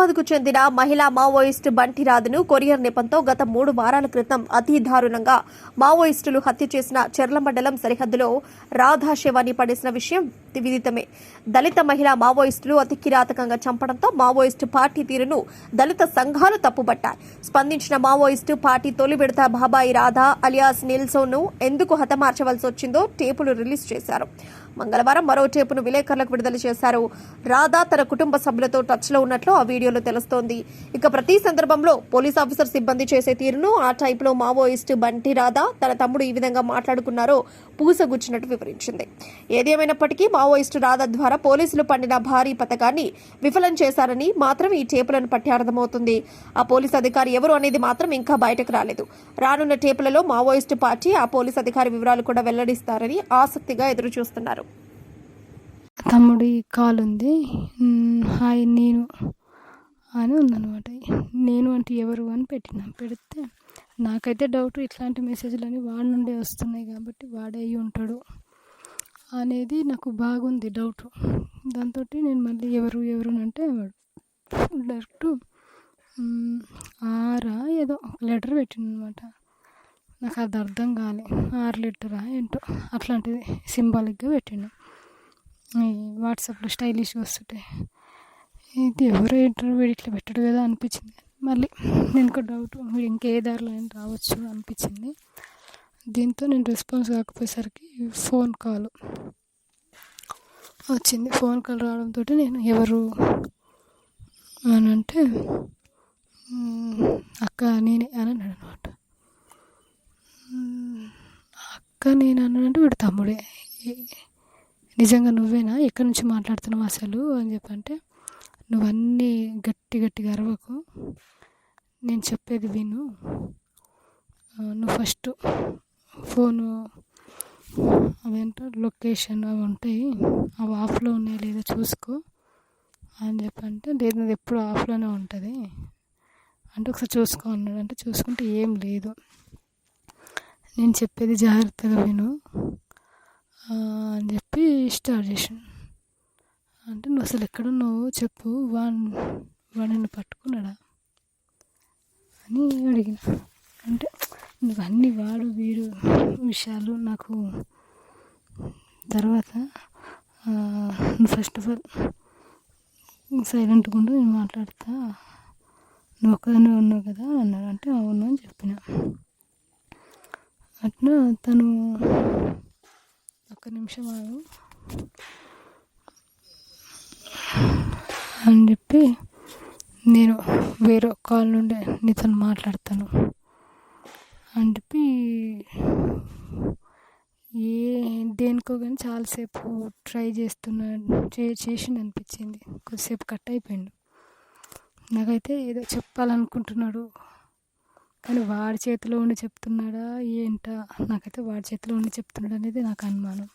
హైదరాబాద్కు చెందిన మహిళా మావోయిస్టు బంటి రాధను కొరియర్ నెపంతో గత మూడు వారాల క్రితం అతి దారుణంగా మావోయిస్టులు హత్య చేసిన చెర్ల మండలం సరిహద్దులో రాధా శవాన్ని పడేసిన విషయం విదితమే. దళిత మహిళా మావోయిస్టులు అతి కిరాతకంగా చంపడంతో మావోయిస్టు పార్టీ తీరును దళిత సంఘాలు తప్పుబట్టాయి. స్పందించిన మావోయిస్టు పార్టీ తొలి విడత బాబాయి రాధా అలియాస్ నిల్సోను ఎందుకు హతమార్చవలసి వచ్చిందో టేపులు రిలీజ్ చేశారు. మంగళవారం మరో టేపును విలేకరులకు విడుదల చేశారు. రాధా తన కుటుంబ సభ్యులతో టచ్లో ఉన్నట్లు ఆ వీడియోలో తెలుస్తోంది. ఇక ప్రతి సందర్భంలో పోలీస్ ఆఫీసర్ సిబ్బంది చేసే తీరును ఆ టైప్లో బంటి రాధా తన తమ్ముడు ఈ విధంగా మాట్లాడుకున్నారో పూసగుచ్చినట్టు వివరించింది. ఏదేమైనప్పటికీ మావోయిస్టు రాధా ద్వారా పోలీసులు పండిన భారీ పథకాన్ని విఫలం చేశారని మాత్రం ఈ టేపులను పట్టి అర్థమవుతుంది. ఆ పోలీస్ అధికారి ఎవరు అనేది మాత్రం ఇంకా బయటకు రాలేదు. రానున్న టేపులలో మావోయిస్టు పార్టీ ఆ పోలీస్ అధికారి వివరాలు కూడా వెల్లడిస్తారని ఆసక్తిగా ఎదురు చూస్తున్నారు తమ్ముడి కాల్ ఉంది. హాయ్ నేను అని ఉందన్నమాట. నేను అంటే ఎవరు అని పెట్టిన. పెడితే నాకైతే డౌట్ ఇట్లాంటి మెసేజ్లు అని వాడి నుండే వస్తున్నాయి కాబట్టి వాడే అయి ఉంటాడు. అనేది నాకు బాగుంది డౌట్. దాంతో నేను మళ్ళీ ఎవరు ఎవరు అంటే డైరెక్ట్ ఆరా ఏదో ఒక లెటర్ పెట్టిందనమాట. నాకు అది అర్థం కాలే. ఆరు లెటరా ఏంటో అట్లాంటిది సింబాలిక్గా పెట్టిండు. ఈ వాట్సాప్లో స్టైలిష్గా వస్తుంటాయి ఇది ఎవరు ఏంటో వీడు ఇట్లా పెట్టాడు కదా అనిపించింది. మళ్ళీ నేను ఒక డౌట్ వీడు ఇంకే దారిలో రావచ్చు అనిపించింది. దీంతో నేను రెస్పాన్స్ కాకపోయేసరికి ఫోన్ కాల్ వచ్చింది. ఫోన్ కాల్ రావడంతో నేను ఎవరు అని అంటే అక్క నేనే అని అన్నాడు అనమాట. అక్క నేను అన్నానంటే వీడు తమ్ముడే. నిజంగా నువ్వేనా? ఎక్కడి నుంచి మాట్లాడుతున్నావు అసలు? అని చెప్పంటే నువ్వన్నీ గట్టి గట్టిగా అరవకు. నేను చెప్పేది విను. నువ్వు ఫస్ట్ ఫోను అవేంటో లొకేషన్ అవి ఉంటాయి. అవి ఆఫ్లో ఉన్నాయో లేదో చూసుకో అని చెప్పంటే లేదు అది ఎప్పుడు ఆఫ్లోనే ఉంటుంది. అంటే ఒకసారి చూసుకో అన్నాడు. అంటే చూసుకుంటే ఏం లేదు. నేను చెప్పేది జాగ్రత్తగా విను. అని చెప్పి స్టార్ట్ చేసాను అంటే నువ్వు అసలు ఎక్కడున్నావు చెప్పు. వాన్ వాడిని పట్టుకున్నాడా అని అడిగిన. అంటే నువ్వు అన్ని వాడు వీడు విషయాలు నాకు తర్వాత ఫస్ట్ ఆఫ్ ఆల్ సైలెంట్గా ఉండు నేను మాట్లాడతా. నువ్వు ఒక్కదాన్ని ఉన్నావు కదా అన్నాడు. అంటే అవును అని చెప్పిన. అట్లా తను ఒక్క నిమిషం ఆగు. అని చెప్పి నేను వేరే కాల్ నుండి నీతో మాట్లాడతాను. అని చెప్పి ఏ దేనికో కానీ చాలాసేపు ట్రై చేస్తున్నాడు చే చేసిండు అనిపించింది కొద్దిసేపు కట్ అయిపోయిండు. నాకైతే ఏదో చెప్పాలనుకుంటున్నాడు. కానీ వాడి చేతిలో ఉండి చెప్తున్నాడా ఏంటా? నాకైతే వాడి చేతిలో ఉండి చెప్తున్నాడు అనేది నాకు అనుమానం.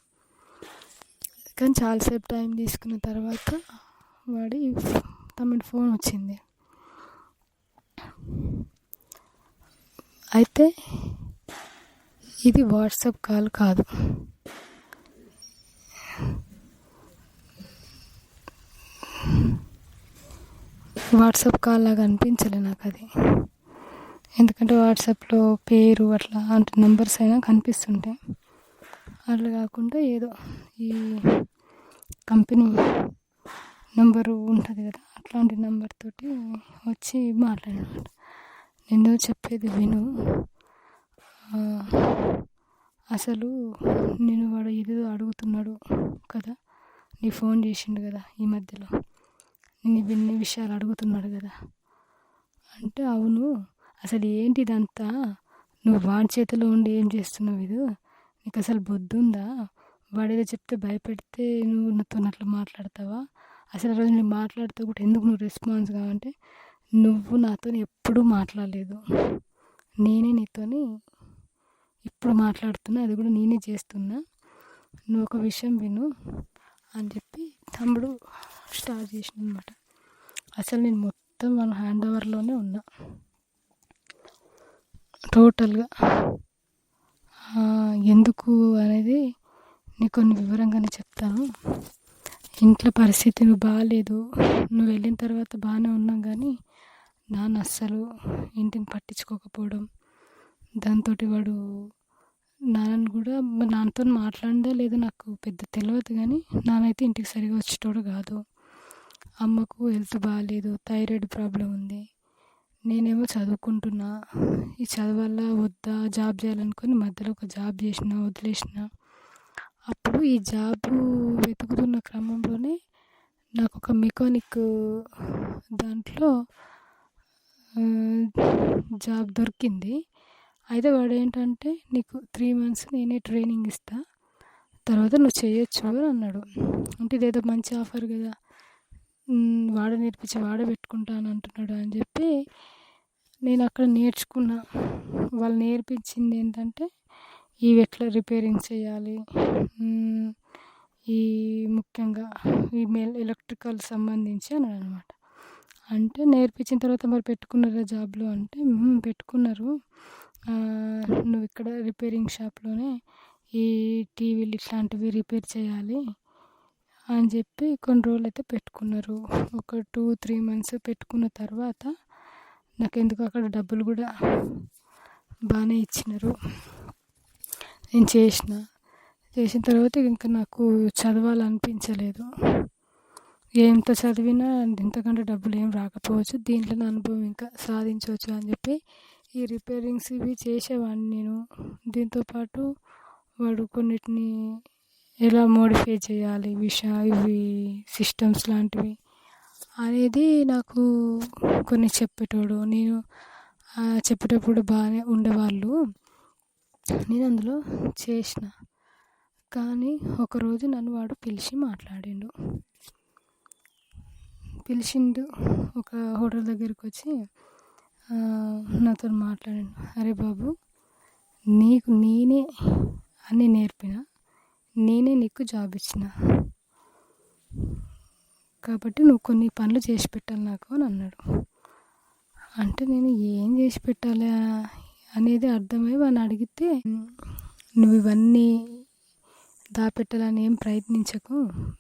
కానీ చాలాసేపు టైం తీసుకున్న తర్వాత వాడి తమ్ముడి ఫోన్ వచ్చింది. అయితే ఇది వాట్సాప్ కాల్ కాదు. వాట్సాప్ కాల్ లాగా అనిపించలే నాకు అది ఎందుకంటే వాట్సాప్లో పేరు అట్లా అంటే నెంబర్స్ అయినా కనిపిస్తుంటాయి అట్లా కాకుండా ఏదో ఈ కంపెనీ నెంబరు ఉంటుంది కదా అట్లాంటి నెంబర్ తోటి వచ్చి మాట్లాడమాట నేను చెప్పేది విను. అసలు నేను వాడు ఏదేదో అడుగుతున్నాడు కదా. నీ ఫోన్ చేసిండు కదా ఈ మధ్యలో. నేను ఇవన్నీ విషయాలు అడుగుతున్నాడు కదా. అంటే అవును అసలు ఏంటి ఇదంతా నువ్వు వాడి చేతిలో ఉండి ఏం చేస్తున్నావు ఇది? నీకు అసలు బుద్ధి ఉందా? వాడేదో చెప్తే భయపెడితే నువ్వు నాతో అట్లా మాట్లాడతావా? అసలు ఆ రోజు నేను మాట్లాడితే కూడా ఎందుకు నువ్వు రెస్పాన్స్ కావంటే నువ్వు నాతో ఎప్పుడూ మాట్లాడలేదు. నేనే నీతోని ఇప్పుడు మాట్లాడుతున్నా అది కూడా నేనే చేస్తున్నా. నువ్వు ఒక విషయం విను అని చెప్పి తమ్ముడు స్టార్ట్ చేసిన అనమాట అసలు నేను మొత్తం మన హ్యాండ్ ఓవర్లోనే ఉన్నా. టోటల్గా. ఎందుకు అనేది నీకు కొన్ని వివరంగానే చెప్తాను. ఇంట్లో పరిస్థితి నువ్వు బాగాలేదు నువ్వు వెళ్ళిన తర్వాత బాగానే ఉన్నాం కానీ నాన్న అస్సలు ఇంటిని పట్టించుకోకపోవడం. దాంతో వాడు నాన్నని కూడా నాన్నతో మాట్లాడిందా లేదో నాకు పెద్ద తెలియదు కానీ నాన్నైతే ఇంటికి సరిగా వచ్చేటోడు కాదు. అమ్మకు హెల్త్ బాగాలేదు థైరాయిడ్ ప్రాబ్లం ఉంది. నేనేమో చదువుకుంటున్నా. ఈ చదవాలా వద్దా జాబ్ చేయాలనుకుని మధ్యలో ఒక జాబ్ చేసిన వదిలేసిన. అప్పుడు ఈ జాబ్ వెతుకుతున్న క్రమంలోనే నాకు ఒక మెకానిక్ దాంట్లో జాబ్ దొరికింది. అయితే వాడు ఏంటంటే నీకు త్రీ మంత్స్ నేనే ట్రైనింగ్ ఇస్తా. తర్వాత నువ్వు చేయొచ్చు అని అన్నాడు. అంటే ఇదేదో మంచి ఆఫర్ కదా. వాడ నేర్పించి వాడ పెట్టుకుంటాను అంటున్నాడు అని చెప్పి నేను అక్కడ నేర్చుకున్నా. వాళ్ళు నేర్పించింది ఏంటంటే ఇవి ఎట్లా రిపేరింగ్ చేయాలి? ఈ ముఖ్యంగా ఈ మెల్ ఎలక్ట్రికల్ సంబంధించి అన్నాడు అనమాట. అంటే నేర్పించిన తర్వాత మరి పెట్టుకున్నారా జాబ్లో? అంటే పెట్టుకున్నారు. నువ్వు ఇక్కడ రిపేరింగ్ షాప్లోనే ఈ టీవీలు ఇట్లాంటివి రిపేర్ చేయాలి అని చెప్పి కొన్ని రోజులు అయితే పెట్టుకున్నారు. ఒక టూ త్రీ మంత్స్ పెట్టుకున్న తర్వాత నాకు ఎందుకు అక్కడ డబ్బులు కూడా బాగానే ఇచ్చినారు. నేను చేసిన. చేసిన తర్వాత ఇంకా నాకు చదవాలనిపించలేదు. ఎంత చదివినా ఇంతకంటే డబ్బులు ఏం రాకపోవచ్చు. దీంట్లో నా అనుభవం ఇంకా సాధించవచ్చు అని చెప్పి ఈ రిపేరింగ్స్ ఇవి చేసేవాడిని నేను. దీంతోపాటు వాడు కొన్నిటిని ఎలా మోడిఫై చేయాలి విష ఇవి సిస్టమ్స్ లాంటివి అనేది నాకు కొన్ని చెప్పేటోడు. నేను చెప్పేటప్పుడు బాగానే ఉండేవాళ్ళు. నేను అందులో చేసిన. కానీ ఒకరోజు నన్ను వాడు పిలిచి మాట్లాడిండు. పిలిచిండు. ఒక హోటల్ దగ్గరికి వచ్చి నాతో మాట్లాడిండు. అరే బాబు నీకు నేనే అన్నీ నేర్పిన నేనే నీకు జాబ్ ఇచ్చిన. కాబట్టి నువ్వు కొన్ని పనులు చేసి పెట్టాలి నాకు అని అన్నాడు. అంటే నేను ఏం చేసి పెట్టాలి అనేది అర్థమై వాడిని అడిగితే నువ్వు ఇవన్నీ దాపెట్టాలని ఏం ప్రయత్నించకు.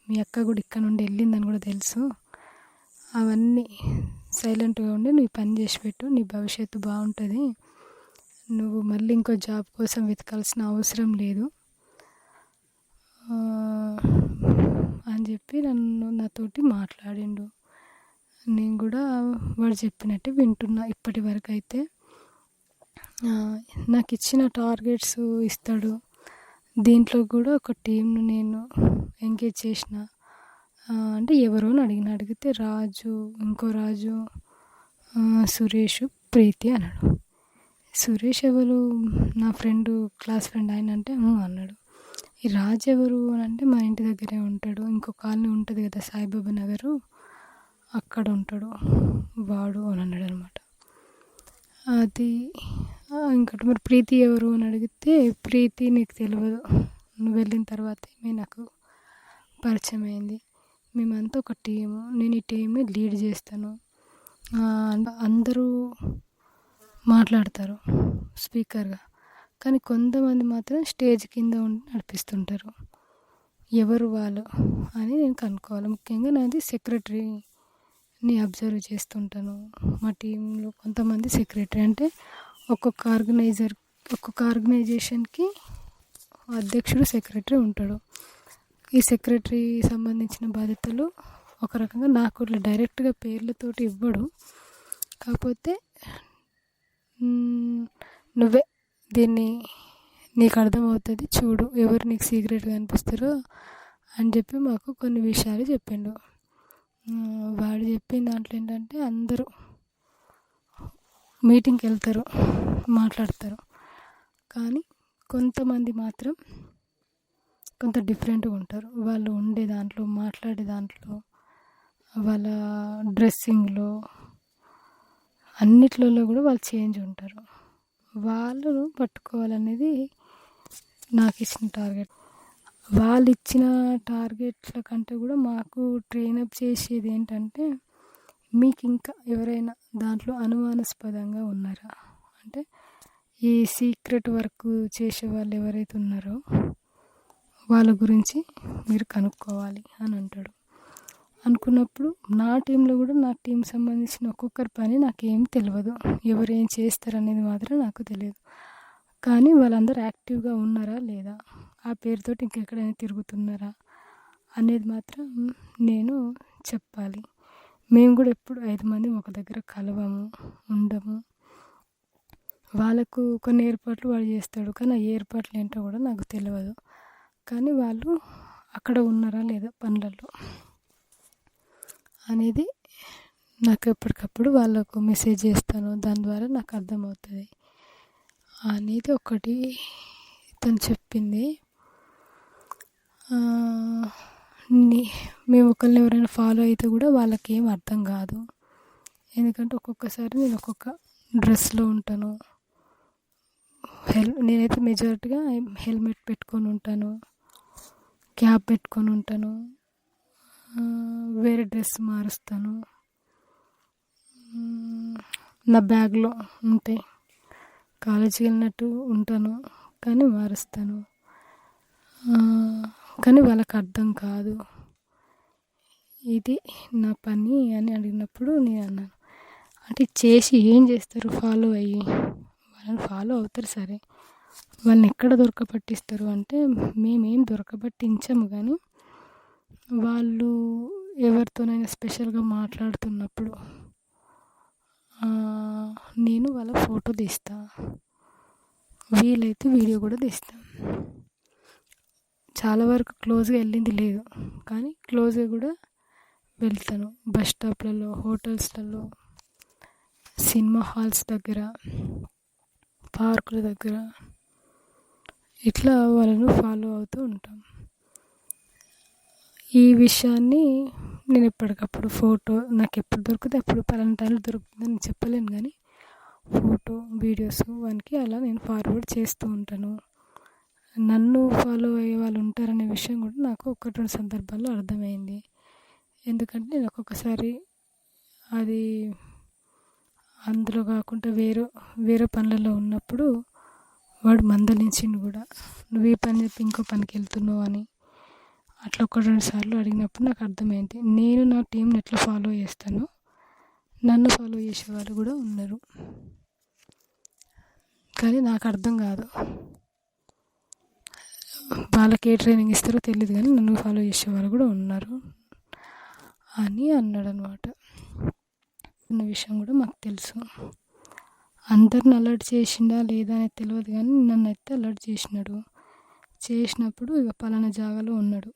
మీ అక్క కూడా ఇక్కడ నుండి వెళ్ళిందని కూడా తెలుసు. అవన్నీ సైలెంట్గా ఉండి నువ్వు పని చేసి పెట్టు నీ భవిష్యత్తు బాగుంటుంది. నువ్వు మళ్ళీ ఇంకో జాబ్ కోసం వెతకాల్సిన అవసరం లేదు. అని చెప్పి నన్ను నాతోటి మాట్లాడిండు. నేను కూడా వాడు చెప్పినట్టే వింటున్నా ఇప్పటి వరకు అయితే. నాకు ఇచ్చిన టార్గెట్స్ ఇస్తాడు. దీంట్లో కూడా ఒక టీంను నేను ఎంగేజ్ చేసిన. అంటే ఎవరో అని అడిగిన అడిగితే రాజు ఇంకో రాజు సురేష్ ప్రీతి అన్నాడు. సురేష్ ఎవరు? నా ఫ్రెండ్ క్లాస్ ఫ్రెండ్ ఆయన అంటే అన్నాడు. ఈ రాజు ఎవరు అని అంటే మా ఇంటి దగ్గరే ఉంటాడు. ఇంకో కాలనీ ఉంటుంది కదా సాయిబాబా నగరు అక్కడ ఉంటాడు. వాడు అని అన్నాడు అనమాట అది ఇంకోటి మరి ప్రీతి ఎవరు అని అడిగితే ప్రీతి నీకు తెలియదు నువ్వు వెళ్ళిన తర్వాతే నాకు పరిచయం అయింది మేమంతా ఒక టీము. నేను ఈ టీంని లీడ్ చేస్తాను. అందరూ మాట్లాడతారు స్పీకర్గా. కానీ కొంతమంది మాత్రం స్టేజ్ కింద ఉండి నడిపిస్తుంటారు. ఎవరు వాళ్ళు అని నేను కనుక్కోవాలి. ముఖ్యంగా నాది సెక్రటరీని అబ్జర్వ్ చేస్తుంటాను. మా టీంలో కొంతమంది సెక్రటరీ అంటే ఒక్కొక్క ఆర్గనైజర్ ఒక్కొక్క ఆర్గనైజేషన్కి అధ్యక్షుడు సెక్రటరీ ఉంటాడు. ఈ సెక్రటరీ సంబంధించిన బాధ్యతలు ఒక రకంగా నాకు డైరెక్ట్గా పేర్లతోటి ఇవ్వడు. కాకపోతే నువ్వే దీన్ని నీకు అర్థమవుతుంది చూడు ఎవరు నీకు సీక్రెట్గా అనిపిస్తారో అని చెప్పి మాకు కొన్ని విషయాలు చెప్పిండు. వాడు చెప్పిన దాంట్లో ఏంటంటే అందరూ మీటింగ్కి వెళ్తారు మాట్లాడతారు. కానీ కొంతమంది మాత్రం కొంత డిఫరెంట్గా ఉంటారు. వాళ్ళు ఉండే దాంట్లో మాట్లాడే దాంట్లో వాళ్ళ డ్రెస్సింగ్లో అన్నిట్లలో కూడా వాళ్ళు చేంజ్ ఉంటారు. వాళ్ళను పట్టుకోవాలనేది నాకు ఇచ్చిన టార్గెట్ వాళ్ళు ఇచ్చిన టార్గెట్ల కంటే కూడా మాకు ట్రైనప్ చేసేది ఏంటంటే మీకు ఇంకా ఎవరైనా దాంట్లో అనుమానాస్పదంగా ఉన్నారా? అంటే ఈ సీక్రెట్ వర్క్ చేసే వాళ్ళు ఎవరైతే ఉన్నారో వాళ్ళ గురించి మీరు కనుక్కోవాలి అని అంటాడు. అనుకున్నప్పుడు నా టీంలో కూడా నా టీం సంబంధించిన ఒక్కొక్కరి పని నాకేం తెలియదు ఎవరు ఏం చేస్తారనేది మాత్రం నాకు తెలియదు. కానీ వాళ్ళందరూ యాక్టివ్గా ఉన్నారా లేదా? ఆ పేరుతోటి ఇంకెక్కడైనా తిరుగుతున్నారా? అనేది మాత్రం నేను చెప్పాలి. మేము కూడా ఎప్పుడు ఐదు మంది ఒక దగ్గర కలవము ఉండము. వాళ్ళకు కొన్ని ఏర్పాట్లు వాడు చేస్తాడు. కానీ ఆ ఏర్పాట్లు ఏంటో కూడా నాకు తెలియదు కానీ వాళ్ళు అక్కడ ఉన్నారా లేదా పనులలో అనేది నాకు ఎప్పటికప్పుడు వాళ్ళకు మెసేజ్ చేస్తాను. దాని ద్వారా నాకు అర్థమవుతుంది. అనేది ఒకటి తను చెప్పింది. మేము ఒకరిని ఎవరైనా ఫాలో అయితే కూడా వాళ్ళకి ఏం అర్థం కాదు. ఎందుకంటే ఒక్కొక్కసారి నేను ఒక్కొక్క డ్రెస్లో ఉంటాను. హెల్ నేనైతే మెజారిటీగా హెల్మెట్ పెట్టుకొని ఉంటాను. క్యాప్ పెట్టుకొని ఉంటాను. వేరే డ్రెస్ మారుస్తాను. నా బ్యాగ్లో ఉంటాయి కాలేజీకి వెళ్ళినట్టు ఉంటాను కానీ మారుస్తాను. కానీ వాళ్ళకి అర్థం కాదు. ఇది నా పని అని అడిగినప్పుడు నేను అన్నాను. అంటే చేసి ఏం చేస్తారు? ఫాలో అయ్యి. వాళ్ళని ఫాలో అవుతారు సరే. వాళ్ళని ఎక్కడ దొరకపట్టిస్తారు అంటే మేమేం దొరకబట్టించము కానీ వాళ్ళు ఎవరితోనైనా స్పెషల్గా మాట్లాడుతున్నప్పుడు నేను వాళ్ళ ఫోటో తీస్తా. వీలైతే వీడియో కూడా తీస్తాను చాలా వరకు క్లోజ్గా వెళ్ళింది లేదు కానీ క్లోజ్గా కూడా వెళ్తాను. బస్ స్టాప్లలో హోటల్స్లలో సినిమా హాల్స్ దగ్గర పార్కుల దగ్గర. ఇట్లా వాళ్ళను ఫాలో అవుతూ ఉంటాం. ఈ విషయాన్ని నేను ఎప్పటికప్పుడు ఫోటో నాకు ఎప్పుడు దొరికితే అప్పుడు పలానా టైంలో దొరుకుతుందని చెప్పలేను కానీ ఫోటో వీడియోస్ వానికి అలా నేను ఫార్వర్డ్ చేస్తూ ఉంటాను. నన్ను ఫాలో అయ్యే వాళ్ళు ఉంటారనే విషయం కూడా నాకు ఒకటి రెండు సందర్భాల్లో అర్థమైంది. ఎందుకంటే నేను ఒక్కొక్కసారి అది అందులో కాకుండా వేరే వేరే పనులలో ఉన్నప్పుడు వాడు మందలించిండు కూడా. నువ్వు ఈ పని చెప్పి ఇంకో పనికి వెళ్తున్నావు అని. అట్లా ఒక రెండు సార్లు అడిగినప్పుడు నాకు అర్థమైంది. నేను నా టీంని ఎట్లా ఫాలో చేస్తానో? నన్ను ఫాలో చేసే వాళ్ళు కూడా ఉన్నారు. కానీ నాకు అర్థం కాదు. వాళ్ళకి ఏ ట్రైనింగ్ ఇస్తారో తెలియదు కానీ నన్ను ఫాలో చేసే వాళ్ళు కూడా ఉన్నారు. అని అన్నాడు అనమాట ఉన్న విషయం కూడా మాకు తెలుసు. అందరిని అలర్ట్ చేసిండా లేదా అనేది తెలియదు కానీ నన్ను అయితే అలర్ట్ చేసినాడు. చేసినప్పుడు ఇక పలానా జాగాలో ఉన్నాడు.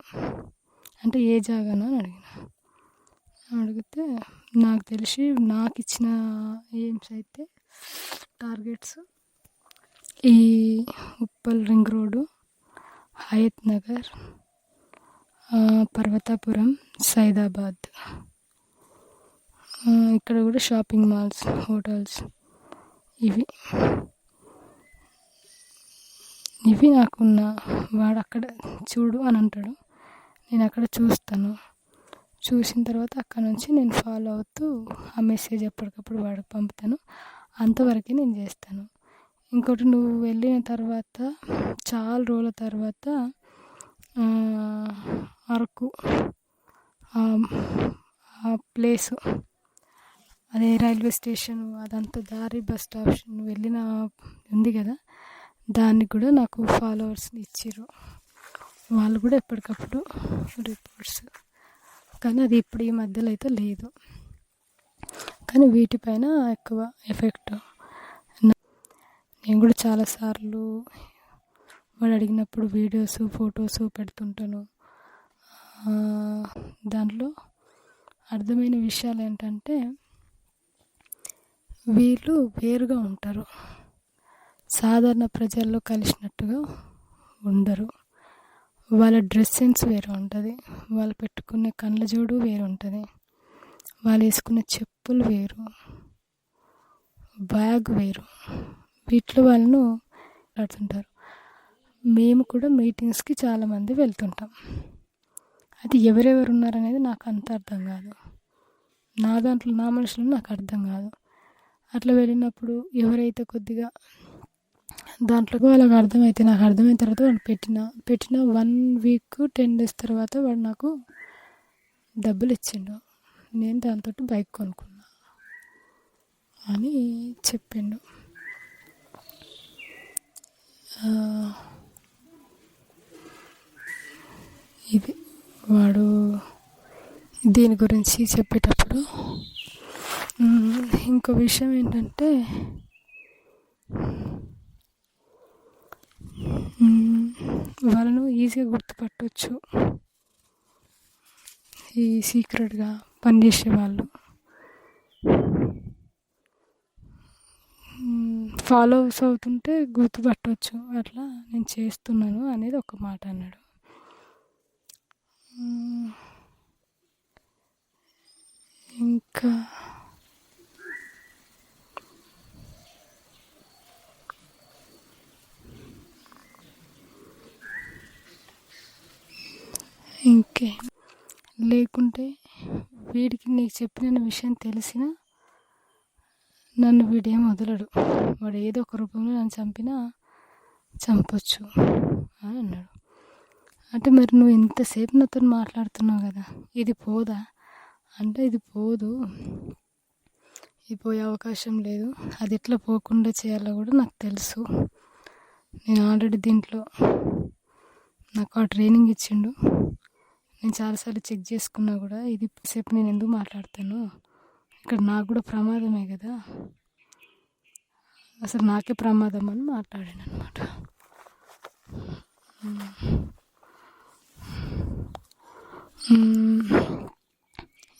అంటే ఏ జాగానో అని అడిగిన. అడిగితే నాకు తెలిసి నాకు ఇచ్చిన ఎయిమ్స్ అయితే టార్గెట్స్ ఈ ఉప్పల్ రింగ్ రోడ్డు హయత్ నగర్ పర్వతాపురం సైదాబాద్. ఇక్కడ కూడా షాపింగ్ మాల్స్ హోటల్స్ ఇవి. ఇవి నాకున్న వాడు అక్కడ చూడు అని అంటాడు. నేను అక్కడ చూస్తాను. చూసిన తర్వాత అక్కడ నుంచి నేను ఫాలో అవుతూ ఆ మెసేజ్ ఎప్పటికప్పుడు వాడికి పంపుతాను. అంతవరకే నేను చేస్తాను. ఇంకోటి నువ్వు వెళ్ళిన తర్వాత చాలా రోజుల తర్వాత అరకు ఆ ఆ ప్లేసు అదే రైల్వే స్టేషన్ అదంతా దారి బస్ స్టాప్ వెళ్ళిన ఉంది కదా దానికి కూడా నాకు ఫాలోవర్స్ని ఇచ్చారు వాళ్ళు కూడా ఎప్పటికప్పుడు రిపోర్ట్స్. కానీ అది ఇప్పుడు ఈ మధ్యలో అయితే లేదు. కానీ వీటిపైన ఎక్కువ ఎఫెక్ట్. నేను కూడా చాలాసార్లు వాడు అడిగినప్పుడు వీడియోస్ ఫొటోస్ పెడుతుంటాను. దాంట్లో అర్థమైన విషయాలు ఏంటంటే వీళ్ళు వేరుగా ఉంటారు. సాధారణ ప్రజల్లో కలిసినట్టుగా ఉండరు. వాళ్ళ డ్రెస్ సెన్స్ వేరే ఉంటుంది. వాళ్ళు పెట్టుకునే కళ్ళ జోడు వేరు ఉంటుంది. వాళ్ళు వేసుకునే చెప్పులు వేరు. బ్యాగ్ వేరు. వీటిలో వాళ్ళను ఆడుతుంటారు మేము కూడా మీటింగ్స్కి చాలామంది వెళ్తుంటాం. అది ఎవరెవరు ఉన్నారనేది నాకు అంత అర్థం కాదు. నా దాంట్లో నా మనుషులు నాకు అర్థం కాదు. అట్లా వెళ్ళినప్పుడు ఎవరైతే కొద్దిగా దాంట్లో వాళ్ళకి అర్థమైతే నాకు అర్థమైన తర్వాత వాడు పెట్టిన పెట్టిన వన్ వీక్ టెన్ డేస్ తర్వాత వాడు నాకు డబ్బులు ఇచ్చిండు. నేను దాంతో బైక్ కొనుక్కున్నా అని చెప్పిండు. ఇది వాడు దీని గురించి చెప్పేటప్పుడు ఇంకో విషయం ఏంటంటే వాళ్ళను ఈజీగా గుర్తుపట్టవచ్చు ఈ సీక్రెట్గా పనిచేసే వాళ్ళు. ఫాలోవర్స్ అవుతుంటే గుర్తుపట్టవచ్చు అట్లా నేను చేస్తున్నాను అనేది ఒక మాట అన్నాడు. ఇంకా ఓకే. లేకుంటే వీడికి నీకు చెప్పిన విషయం తెలిసినా నన్ను వీడేం వదలడు. వాడు ఏదో ఒక రూపంలో నన్ను చంపినా చంపొచ్చు అని అన్నాడు. అంటే మరి నువ్వు ఇంతసేపు నాతో మాట్లాడుతున్నావు కదా ఇది పోదా? అంటే ఇది పోదు. ఇది పోయే అవకాశం లేదు. అది ఎట్లా పోకుండా చేయాలో కూడా నాకు తెలుసు. నేను ఆల్రెడీ దీంట్లో నాకు ఆ ట్రైనింగ్ ఇచ్చిండు. నేను చాలాసార్లు చెక్ చేసుకున్నా కూడా ఇది సేపు నేను ఎందుకు మాట్లాడతాను ఇక్కడ నాకు కూడా ప్రమాదమే కదా. అసలు నాకే ప్రమాదం అని మాట్లాడాను అనమాట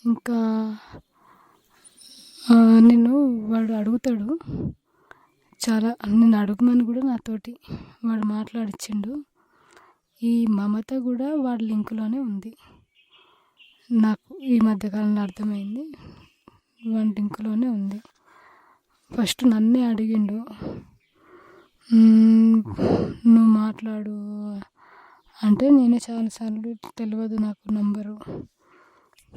ఇంకా నేను వాడు అడుగుతాడు. చాలా నేను అడుగుమని కూడా నాతోటి వాడు మాట్లాడిచ్చిండు. ఈ మమత కూడా వాడి లింకులోనే ఉంది. నాకు ఈ మధ్యకాలంలో అర్థమైంది. వాడి లింకులోనే ఉంది. ఫస్ట్ నన్నే అడిగిండు నువ్వు మాట్లాడు. అంటే నేనే చాలాసార్లు తెలియదు నాకు నంబరు.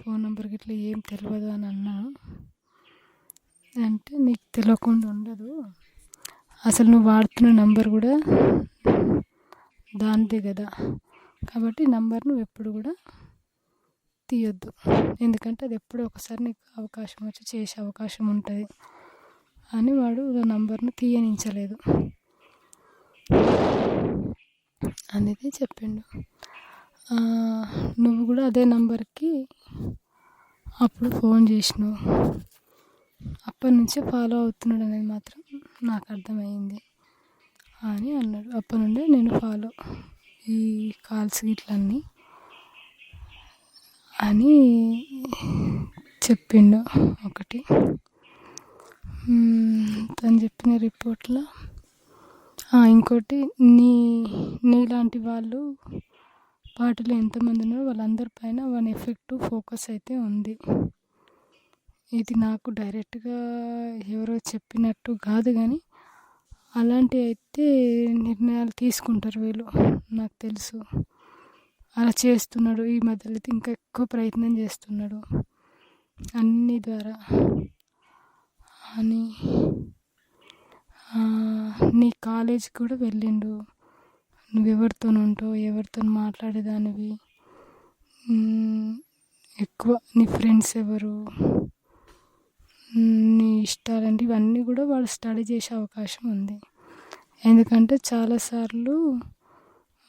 ఫోన్ నెంబర్ గిట్లా ఏం తెలియదు అని అన్నాను అంటే నీకు తెలియకుండా ఉండదు. అసలు నువ్వు వాడుతున్న నంబర్ కూడా దానిదే కదా. కాబట్టి నంబర్ నువ్వు ఎప్పుడు కూడా తీయొద్దు. ఎందుకంటే అది ఎప్పుడో ఒకసారి నీకు అవకాశం వచ్చి చేసే అవకాశం ఉంటుంది అని వాడు నంబర్ను తీయనించలేదు. అనేది చెప్పిండు. నువ్వు కూడా అదే నంబర్కి అప్పుడు ఫోన్ చేసినావు. అప్పటి నుంచి ఫాలో అవుతున్నాడు అనేది మాత్రం నాకు అర్థమైంది. అని అన్నాడు. అప్పటి నుండే నేను ఫాలో ఈ కాల్స్ గిట్లన్నీ అని చెప్పిండు ఒకటి. తను చెప్పిన రిపోర్ట్లో ఇంకోటి నీ నీలాంటి వాళ్ళు పాటలు ఎంతమంది ఉన్నారో వాళ్ళందరి పైన వన్ ఎఫెక్ట్ ఫోకస్ అయితే ఉంది. ఇది నాకు డైరెక్ట్గా ఎవరో చెప్పినట్టు కాదు కానీ అలాంటివి అయితే నిర్ణయాలు తీసుకుంటారు వీళ్ళు నాకు తెలుసు. అలా చేస్తున్నాడు ఈ మధ్యలో అయితే ఇంకా ఎక్కువ ప్రయత్నం చేస్తున్నాడు. అన్ని ద్వారా అని నీ కాలేజ్ కూడా వెళ్ళిండు. నువ్వు ఎవరితో ఉంటావు ఎవరితో మాట్లాడేదానివి. ఎక్కువ నీ ఫ్రెండ్స్ ఎవరు? నీ ఇష్టాలంటే ఇవన్నీ కూడా వాడు స్టడీ చేసే అవకాశం ఉంది. ఎందుకంటే చాలాసార్లు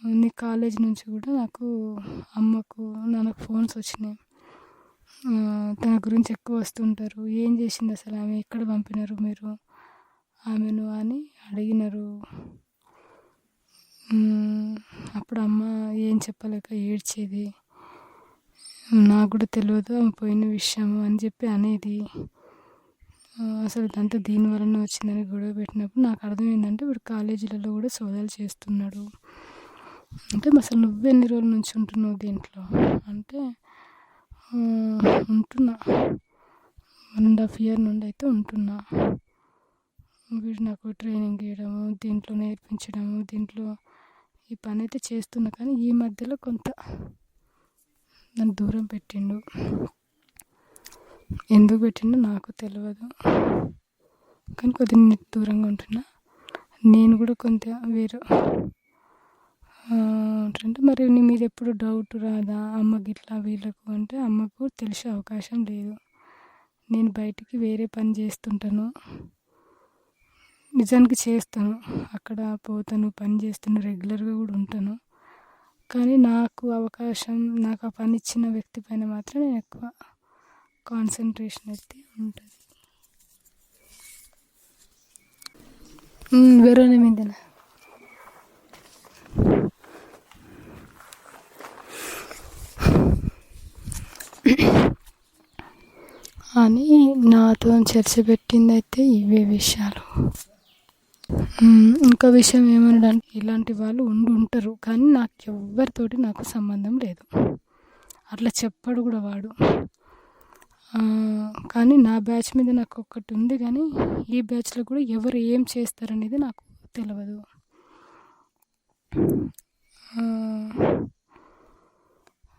నీ కాలేజ్ నుంచి కూడా నాకు అమ్మకు నాన్నకు ఫోన్స్ వచ్చినాయి. తన గురించి ఎక్కువ వస్తుంటారు. ఏం చేసింది అసలు? ఆమె ఎక్కడ పంపినారు మీరు? ఆమెను అని అడిగినారు. అప్పుడు అమ్మ ఏం చెప్పలేక ఏడ్చేది. నాకు కూడా తెలియదు ఆమె పోయిన విషయం అని చెప్పి అనేది. అసలు ఇదంతా దీని వలన వచ్చిందని గొడవ పెట్టినప్పుడు నాకు అర్థమైందంటే వీడు కాలేజీలలో కూడా సోదాలు చేస్తున్నాడు. అంటే అసలు నువ్వు ఎన్ని రోజుల నుంచి ఉంటున్నావు దీంట్లో? అంటే ఉంటున్నా. వన్ అండ్ హాఫ్ ఇయర్ నుండి అయితే ఉంటున్నా. వీడు నాకు ట్రైనింగ్ ఇవ్వడము దీంట్లో నేర్పించడము దీంట్లో ఈ పని అయితే చేస్తున్నా కానీ ఈ మధ్యలో కొంత నన్ను దూరం పెట్టిండు. ఎందుకు పెట్టిండో నాకు తెలియదు కానీ కొద్దిగా దూరంగా ఉంటున్నా. నేను కూడా కొంత వేరే. ఉంటుంటే అంటే మరి నీ మీద ఎప్పుడు డౌట్ రాదా? అమ్మకి ఇట్లా వీళ్ళకు అంటే అమ్మకు తెలిసే అవకాశం లేదు. నేను బయటికి వేరే పని చేస్తుంటాను. నిజానికి చేస్తాను. అక్కడ పోతాను పని చేస్తాను రెగ్యులర్గా కూడా ఉంటాను. కానీ నాకు అవకాశం నాకు ఆ పని ఇచ్చిన వ్యక్తి పైన మాత్రం నేను ఎక్కువ కాన్సన్ట్రేషన్ అయితే ఉంటుంది. వేరే మీదనా? అని నాతో చర్చ పెట్టింది అయితే ఇవే విషయాలు. ఇంకో విషయం ఏమన్నాడంటే ఇలాంటి వాళ్ళు ఉండి ఉంటారు కానీ నాకు ఎవరితోటి నాకు సంబంధం లేదు. అట్లా చెప్పాడు కూడా వాడు. కానీ నా బ్యాచ్ మీద నాకు ఒకటి ఉంది కానీ ఈ బ్యాచ్లో కూడా ఎవరు ఏం చేస్తారనేది నాకు తెలియదు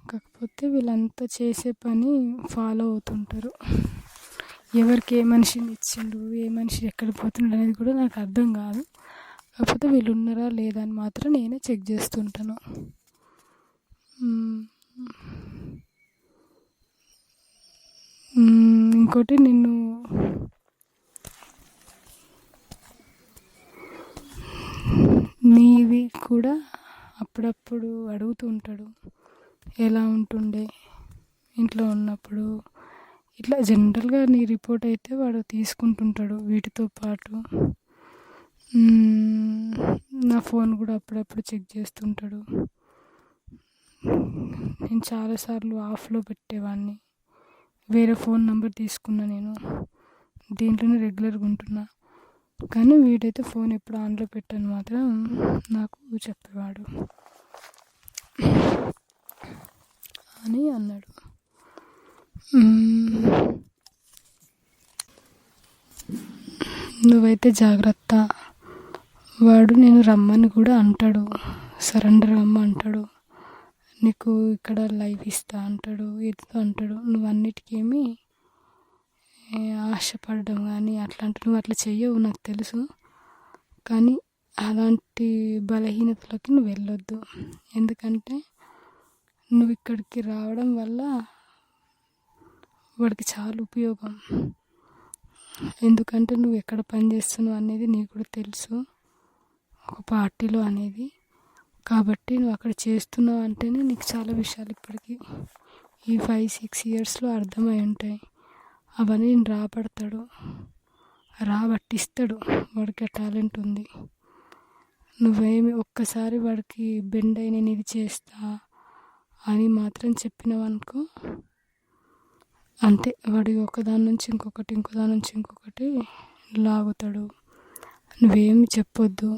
కాకపోతే వీళ్ళంతా చేసే పని ఫాలో అవుతుంటారు. ఎవరికి ఏ మనిషిని ఇచ్చిండు ఏ మనిషి ఎక్కడ పోతుండు అనేది కూడా నాకు అర్థం కాదు. కాకపోతే వీళ్ళు ఉన్నారా లేదా అని మాత్రం నేనే చెక్ చేస్తుంటాను. ఇంకోటి నిన్ను నీది కూడా అప్పుడప్పుడు అడుగుతూ ఉంటాడు. ఎలా ఉంటుండే ఇంట్లో ఉన్నప్పుడు. ఇట్లా జనరల్గా నీ రిపోర్ట్ అయితే వాడు తీసుకుంటుంటాడు వీటితో పాటు. నా ఫోన్ కూడా అప్పుడప్పుడు చెక్ చేస్తుంటాడు. నేను చాలాసార్లు ఆఫ్లో పెట్టేవాడిని వేరే ఫోన్ నెంబర్ తీసుకున్నా నేను. దీంట్లోనే రెగ్యులర్గా ఉంటున్నా. కానీ వీడైతే ఫోన్ ఎప్పుడు ఆన్లో పెట్టాను మాత్రం నాకు చెప్పేవాడు. అని అన్నాడు. నువ్వైతే జాగ్రత్త. వాడు నేను రమ్మని కూడా అంటాడు. సరెండర్ రమ్మ అంటాడు. నీకు ఇక్కడ లైఫ్ ఇస్తా అంటాడు ఏదో అంటాడు. నువ్వు అన్నిటికేమి ఆశపడడం కానీ అట్లాంటి నువ్వు అట్లా చెయ్యవు నాకు తెలుసు. కానీ అలాంటి బలహీనతలోకి నువ్వు వెళ్ళొద్దు. ఎందుకంటే నువ్వు ఇక్కడికి రావడం వల్ల వాడికి చాలా ఉపయోగం. ఎందుకంటే నువ్వు ఎక్కడ పని చేస్తున్నావు అనేది నీకు కూడా తెలుసు. ఒక పార్టీలో అనేది. కాబట్టి నువ్వు అక్కడ చేస్తున్నావు అంటేనే నీకు చాలా విషయాలు ఇప్పటికీ ఈ ఫైవ్ సిక్స్ ఇయర్స్లో అర్థమై ఉంటాయి. అవన్నీ నేను రాబడతాడు. రాబట్టిస్తాడు. వాడికి ఆ టాలెంట్ ఉంది. నువ్వేమి ఒక్కసారి వాడికి బెండ్ అయి నేను ఇది చేస్తా అని మాత్రం చెప్పినావనుకో అంతే. వాడి ఒకదాని నుంచి ఇంకొకటి ఇంకో దాని నుంచి ఇంకొకటి లాగుతాడు. నువ్వేమి చెప్పొద్దు.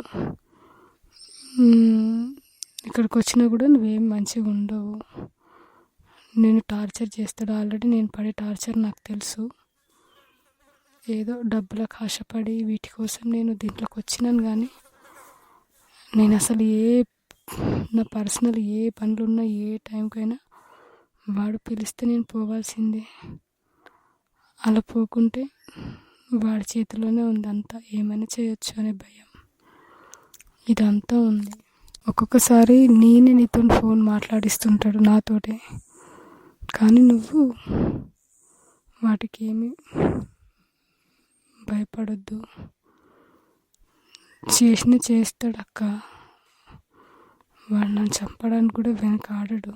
ఇక్కడికి వచ్చినా కూడా నువ్వేం మంచిగా ఉండవు. నేను టార్చర్ చేస్తాడు. ఆల్రెడీ నేను పడే టార్చర్ నాకు తెలుసు. ఏదో డబ్బులకు ఆశపడి వీటి కోసం నేను దీంట్లోకి వచ్చినాను కానీ నేను అసలు ఏ నా పర్సనల్ ఏ పనులున్నా ఏ టైంకైనా వాడు పిలిస్తే నేను పోవాల్సిందే. అలా పోకుంటే వాడి చేతిలోనే ఉంది అంతా ఏమైనా చేయొచ్చు అనే భయం. ఇదంతా ఉంది. ఒక్కొక్కసారి నేనే నీతో ఫోన్ మాట్లాడిస్తుంటాడు నాతోటే. కానీ నువ్వు వాటికి ఏమి భయపడొద్దు. చేసిన చేస్తాడు అక్క వాడు నన్ను చంపడానికి కూడా వెనకాడడు.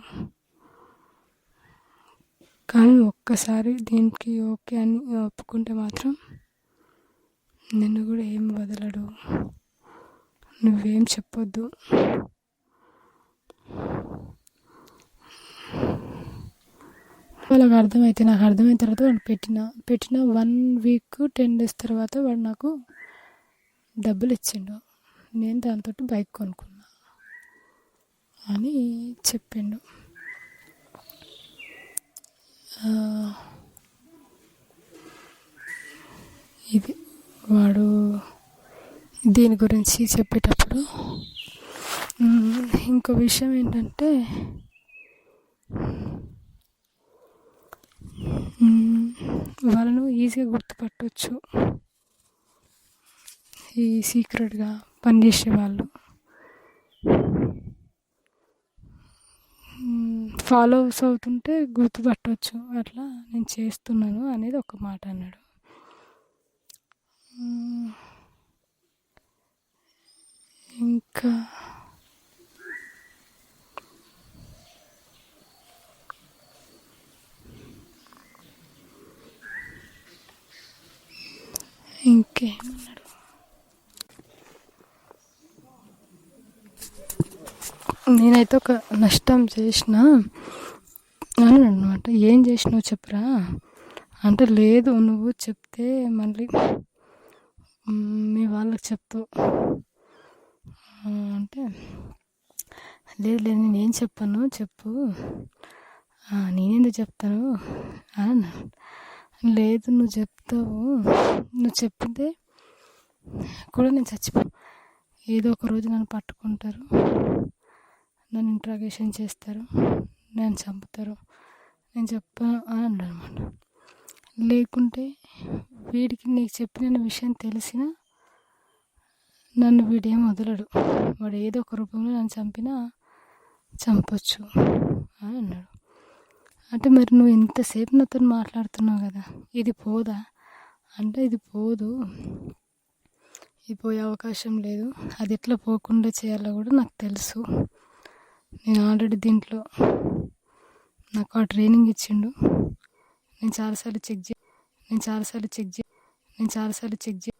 కానీ ఒక్కసారి దీనికి ఓకే అని ఒప్పుకుంటే మాత్రం నిన్ను కూడా ఏం వదలడు. నువ్వేం చెప్పొద్దు. వాళ్ళకి అర్థమైతే నాకు అర్థమైన తర్వాత వాడు పెట్టిన పెట్టిన వన్ వీక్ టెన్ డేస్ తర్వాత వాడు నాకు డబ్బులు ఇచ్చిండు. నేను దాంతో బైక్ కొనుక్కున్నా అని చెప్పిండు. ఇది వాడు దీని గురించి చెప్పేటప్పుడు ఇంకో విషయం ఏంటంటే వాళ్ళను ఈజీగా గుర్తుపట్టవచ్చు ఈ సీక్రెట్గా పనిచేసే వాళ్ళు. ఫాలోవర్స్ అవుతుంటే గుర్తుపట్టవచ్చు అట్లా నేను చేస్తున్నాను అనేది ఒక మాట అన్నాడు. ఇంకా ఇంకేమన్నాడు? నేనైతే ఒక నష్టం చేసిన అని అనమాట. ఏం చేసినావు చెప్పురా? అంటే లేదు నువ్వు చెప్తే మళ్ళీ మీ వాళ్ళకి చెప్తావు. అంటే లేదు లేదు నేను ఏం చెప్పాను చెప్పు. నేనేందుకు చెప్తాను? లేదు నువ్వు చెప్తావు. నువ్వు చెప్తే కూడా నేను చచ్చిపో ఏదో ఒక రోజు నన్ను పట్టుకుంటారు. నన్ను ఇంట్రాగేషన్ చేస్తారు. నన్ను చంపుతారు. నేను చెప్పాను అని అన్నాడు అనమాట లేకుంటే వీడికి నీకు చెప్పిన విషయం తెలిసినా నన్ను వీడేం వదలడు వాడు ఏదో ఒక రూపంలో నన్ను చంపినా చంపొచ్చు అని అన్నాడు. అంటే మరి నువ్వు ఎంతసేపు నాతో మాట్లాడుతున్నావు కదా ఇది పోదా? అంటే ఇది పోదు. ఇది పోయే అవకాశం లేదు. అది ఎట్లా పోకుండా చేయాలో కూడా నాకు తెలుసు. నేను ఆల్రెడీ దీంట్లో నాకు ఆ ట్రైనింగ్ ఇచ్చిండు. నేను చాలాసార్లు చెక్ చే నేను చాలాసార్లు చెక్ చే నేను చాలాసార్లు చెక్ చే